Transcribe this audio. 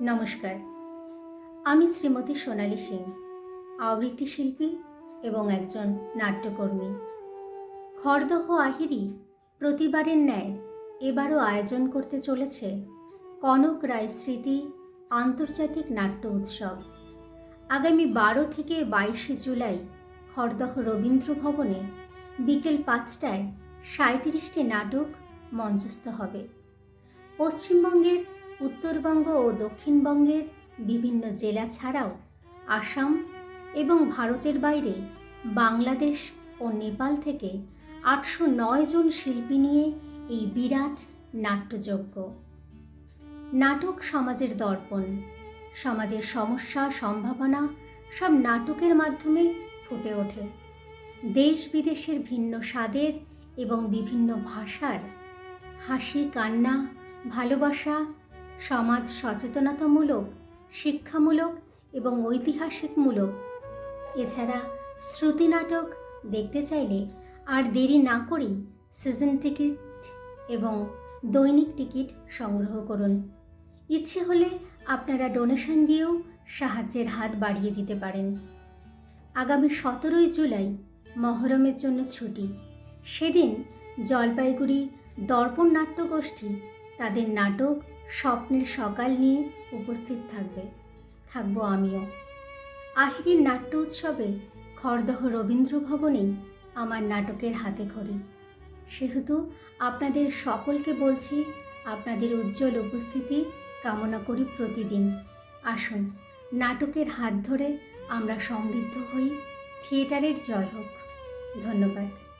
নমস্কার। আমি শ্রীমতী সোনালী সিং আবৃত্তি শিল্পী এবং একজন নাট্যকর্মী। খড়দহ আহিরি প্রতিবারের ন্যায় এবারও আয়োজন করতে চলেছে কনক রায় স্মৃতি আন্তর্জাতিক নাট্য উৎসব। আগামী বারো থেকে বাইশে জুলাই খড়দহ রবীন্দ্র ভবনে বিকেল পাঁচটায় সাঁত্রিশটি নাটক মঞ্চস্থ হবে। পশ্চিমবঙ্গের উত্তরবঙ্গ ও দক্ষিণবঙ্গের বিভিন্ন জেলা ছাড়াও আসাম এবং ভারতের বাইরে বাংলাদেশ ও নেপাল থেকে আটশো নয় জন শিল্পী নিয়ে এই বিরাট নাট্যযজ্ঞ। নাটক সমাজের দর্পণ। সমাজের সমস্যা, সম্ভাবনা সব নাটকের মাধ্যমে ফুটে ওঠে। দেশ বিদেশের ভিন্ন স্বাদের এবং বিভিন্ন ভাষার হাসি, কান্না, ভালোবাসা সমাজ সচেতনতামূলক, শিক্ষামূলক এবং ঐতিহাসিকমূলক। এছাড়া শ্রুতি নাটক দেখতে চাইলে আর দেরি না করেই সিজন টিকিট এবং দৈনিক টিকিট সংগ্রহ করুন। ইচ্ছে হলে আপনারা ডোনেশন দিয়েও সাহায্যের হাত বাড়িয়ে দিতে পারেন। আগামী সতেরোই জুলাই মহরমের জন্য ছুটি। সেদিন জলপাইগুড়ি দর্পণ নাট্যগোষ্ঠী তাদের নাটক স্বপ্নের সকাল নিয়ে উপস্থিত থাকবে। থাকব আমিও। আহিরির নাট্য উৎসবে খড়দহ রবীন্দ্র ভবনেই আমার নাটকের হাতে খড়ি। সেহেতু আপনাদের সকলকে বলছি, আপনাদের উজ্জ্বল উপস্থিতি কামনা করি প্রতিদিন। আসুন, নাটকের হাত ধরে আমরা সমৃদ্ধ হই। থিয়েটারের জয় হোক। ধন্যবাদ।